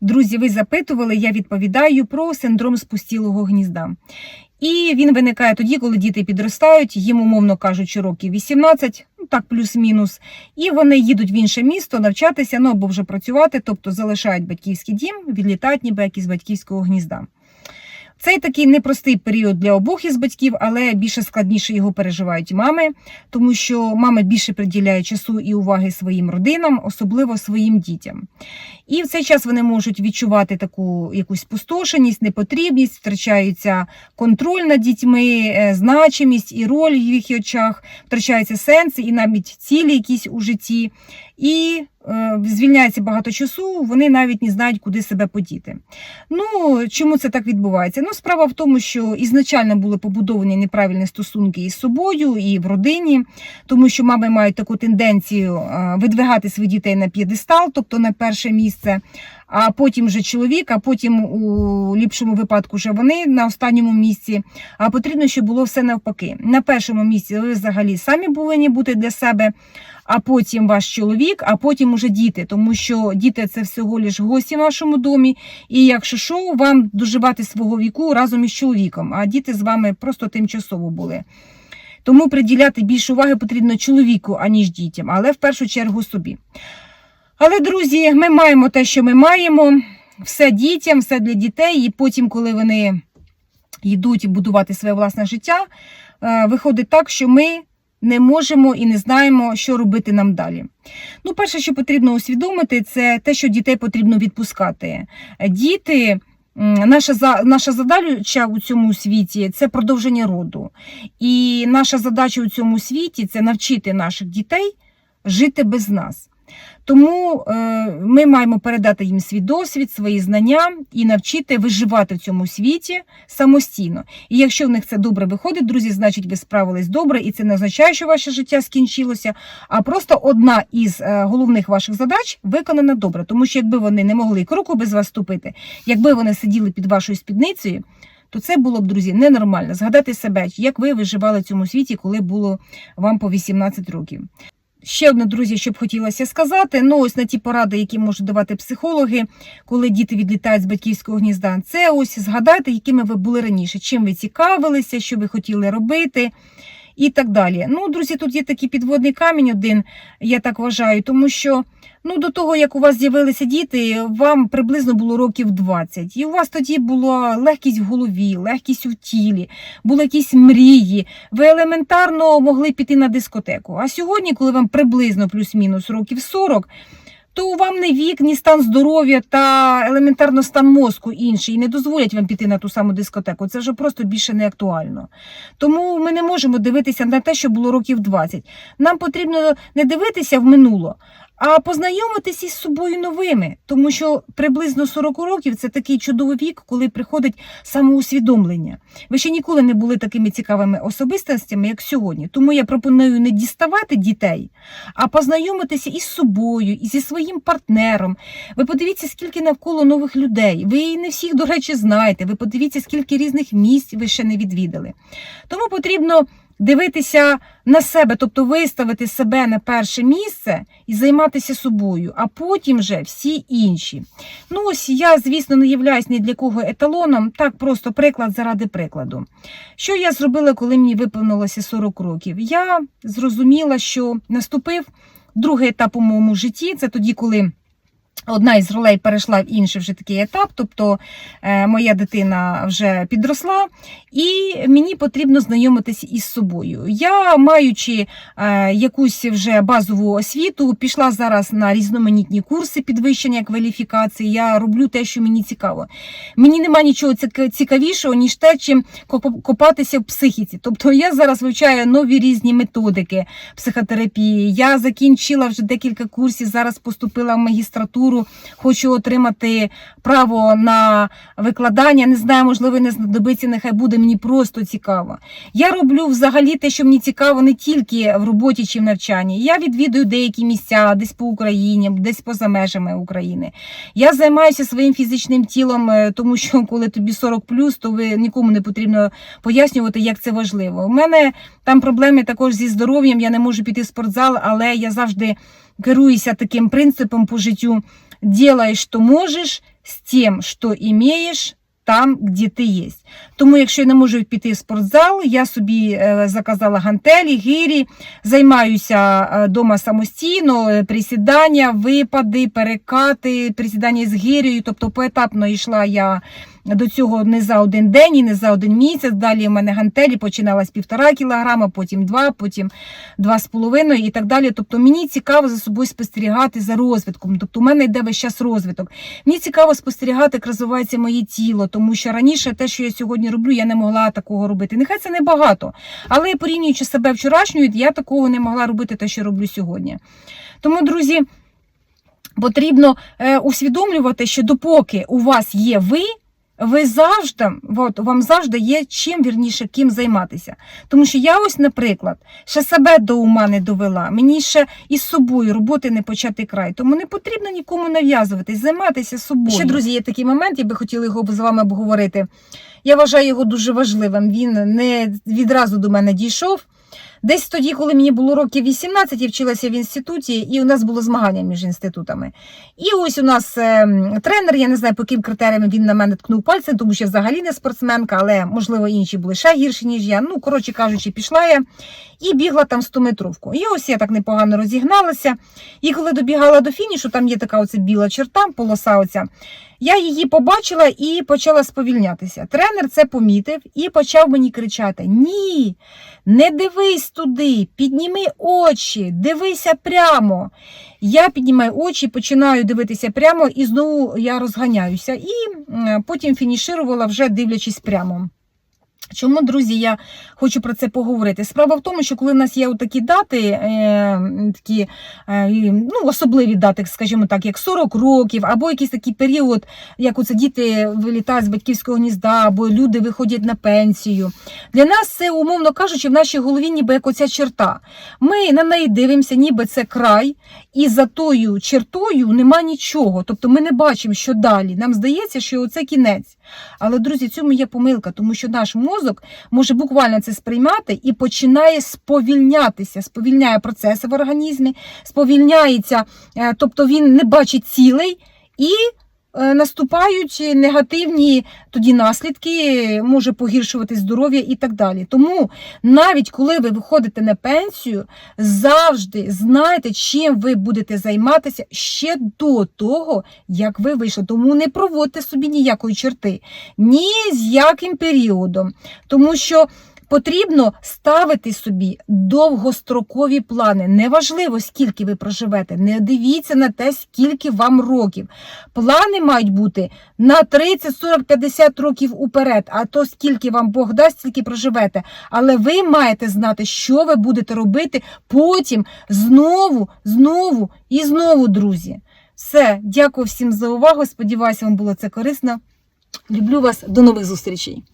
Друзі, ви запитували, я відповідаю про синдром спустілого гнізда. І він виникає тоді, коли діти підростають, їм умовно кажучи, років 18, ну так плюс-мінус, і вони їдуть в інше місто навчатися, ну або вже працювати, тобто залишають батьківський дім, відлітають ніби як із батьківського гнізда. Цей такий непростий період для обох із батьків, але більше складніше його переживають мами, тому що мами більше приділяють часу і уваги своїм родинам, особливо своїм дітям. І в цей час вони можуть відчувати таку якусь спустошеність, непотрібність, втрачається контроль над дітьми, е, значимість і роль в їх очах, втрачаються сенси і навіть цілі якісь у житті. І е, звільняється багато часу, вони навіть не знають, куди себе подіти. Ну, чому це так відбувається? Ну, справа в тому, що ізначально були побудовані неправильні стосунки із собою, і в родині, тому що мами мають таку тенденцію е, видвигати своїх дітей на п'єдестал, тобто на перше місце. А потім вже чоловік, а потім у ліпшому випадку вже вони на останньому місці. А потрібно, щоб було все навпаки. На першому місці ви взагалі самі повинні бути для себе, а потім ваш чоловік, а потім уже діти, тому що діти це всього лиш гості в вашому домі. І якщо що, вам доживати свого віку разом із чоловіком, а діти з вами просто тимчасово були. Тому приділяти більше уваги потрібно чоловіку, аніж дітям, але в першу чергу собі. Але, друзі, ми маємо те, що ми маємо. Все дітям, все для дітей. І потім, коли вони йдуть будувати своє власне життя, е, виходить так, що ми не можемо і не знаємо, що робити нам далі. Ну, перше, що потрібно усвідомити, це те, що дітей потрібно відпускати. Діти. Наша наша задача у цьому світі це продовження роду. І наша задача у цьому світі це навчити наших дітей жити без нас. Тому е, ми маємо передати їм свій досвід, свої знання і навчити виживати в цьому світі самостійно. І якщо в них це добре виходить, друзі, значить ви справились добре, і це не означає, що ваше життя скінчилося. А просто одна із е, головних ваших задач виконана добре. Тому що якби вони не могли кроку без вас ступити, якби вони сиділи під вашою спідницею. То це було б, друзі, ненормально. Згадати себе, як ви виживали в цьому світі, коли було вам по 18 років. Ще одне, друзі, що б хотілося сказати, ну ось на ті поради, які можуть давати психологи, коли діти відлітають з батьківського гнізда, це ось згадайте, якими ви були раніше, чим ви цікавилися, що ви хотіли робити і так далі. Ну, друзі, тут є такий підводний камінь один, я так вважаю, тому що ну, до того, як у вас з'явилися діти, вам приблизно було років 20. І у вас тоді була легкість в голові, легкість у тілі, були якісь мрії. Ви елементарно могли піти на дискотеку. А сьогодні, коли вам приблизно плюс-мінус років 40, то вам не вік, ні стан здоров'я та елементарно стан мозку інший і не дозволять вам піти на ту саму дискотеку. Це вже просто більше не актуально. Тому ми не можемо дивитися на те, що було років 20. Нам потрібно не дивитися в минуло, а познайомитися із собою новими, тому що приблизно 40 років це такий чудовий вік, коли приходить самоусвідомлення. Ви ще ніколи не були такими цікавими особистостями, як сьогодні. Тому я пропоную не діставати дітей, а познайомитися із собою, і зі своїм партнером. Ви подивіться, скільки навколо нових людей. Ви не всіх, до речі, знаєте. Ви подивіться, скільки різних місць ви ще не відвідали. Тому потрібно дивитися на себе, тобто виставити себе на перше місце і займатися собою, а потім вже всі інші. Ну ось я, звісно, не являюсь ні для кого еталоном, так просто приклад заради прикладу. Що я зробила, коли мені виповнилося 40 років? Я зрозуміла, що наступив другий етап у моєму житті. Це тоді, коли. Одна із ролей перейшла в інший вже такий етап, тобто е, моя дитина вже підросла, і мені потрібно знайомитися із собою. Я, маючи е, якусь вже базову освіту, пішла зараз на різноманітні курси підвищення кваліфікації. Я роблю те, що мені цікаво. Мені нема нічого цік- цікавішого, ніж те, чим копатися в психіці. Тобто я зараз вивчаю нові різні методики психотерапії. Я закінчила вже декілька курсів, зараз поступила в магістратуру, хочу отримати право на викладання. Не знаю, можливо, не знадобиться, нехай буде мені просто цікаво. Я роблю взагалі те, що мені цікаво не тільки в роботі чи в навчанні. Я відвідую деякі місця десь по Україні, десь поза межами України. Я займаюся своїм фізичним тілом, е, тому що коли тобі 40 плюс, то ви нікому не потрібно пояснювати, як це важливо. У мене там проблеми також зі здоров'ям. Я не можу піти в спортзал, але я завжди керуюся таким принципом по життю. Делай, що можеш, з тим, що імеєш там, де ти є. Тому, якщо я не можу піти в спортзал, я собі е, заказала гантелі, гирі, займаюся вдома самостійно, е, присідання, випади, перекати, присідання з гирею. Тобто поетапно йшла я до цього не за один день і не за один місяць. Далі в мене гантелі починалась півтора кілограма, потім два, потім два з половиною і так далі. Тобто мені цікаво за собою спостерігати за розвитком. Тобто у мене йде весь час розвиток. Мені цікаво спостерігати, як розвивається моє тіло, тому що раніше те, що я сьогодні роблю, я не могла такого робити. Нехай це не багато, але порівнюючи себе вчорашньою, я такого не могла робити, те, що роблю сьогодні. Тому, друзі, потрібно е, усвідомлювати, що допоки у вас є ви. Ви завжди, от, вам завжди є чим вірніше ким займатися. Тому що я ось, наприклад, ще себе до ума не довела, мені ще із собою роботи не почати край. Тому не потрібно нікому нав'язуватись, займатися собою. Ще, друзі, є такий момент, я би хотіла його з вами обговорити. Я вважаю його дуже важливим. Він не відразу до мене дійшов. Десь тоді, коли мені було років 18, я вчилася в інституті, і у нас було змагання між інститутами. І ось у нас е, тренер, я не знаю, по яким критеріям він на мене ткнув пальцем, тому що я взагалі не спортсменка, але можливо інші були ще гірші, ніж я. Ну, коротше кажучи, пішла я і бігла там 100-метровку. І ось я так непогано розігналася. І коли добігала до фінішу, там є така оця біла черта, полоса оця. Я її побачила і почала сповільнятися. Тренер це помітив і почав мені кричати: Ні, не дивись туди, підніми очі, дивися прямо. Я піднімаю очі, починаю дивитися прямо, і знову я розганяюся. І потім фініширувала вже дивлячись прямо. Чому, друзі, я хочу про це поговорити? Справа в тому, що коли в нас є такі дати, е, такі е, ну, особливі дати, скажімо так, як 40 років, або якийсь такий період, як оце діти вилітають з батьківського гнізда, або люди виходять на пенсію. Для нас це, умовно кажучи, в нашій голові ніби як оця черта. Ми на неї дивимося, ніби це край, і за тою чертою нема нічого. Тобто ми не бачимо, що далі. Нам здається, що це кінець. Але, друзі, цьому є помилка, тому що наш мозок може буквально це сприймати і починає сповільнятися, сповільняє процеси в організмі, сповільняється, е, тобто він не бачить цілей і. Е, Наступають негативні тоді наслідки, може погіршувати здоров'я і так далі. Тому навіть коли ви виходите на пенсію, завжди знайте, чим ви будете займатися ще до того, як ви вийшли. Тому не проводьте собі ніякої черти, ні з яким періодом. Тому що потрібно ставити собі довгострокові плани. Неважливо, скільки ви проживете, не дивіться на те, скільки вам років. Плани мають бути на 30, 40, 50 років уперед, а то скільки вам Бог дасть, стільки проживете. Але ви маєте знати, що ви будете робити потім знову, знову і знову, друзі. Все, дякую всім за увагу. Сподіваюся, вам було це корисно. Люблю вас. До нових зустрічей.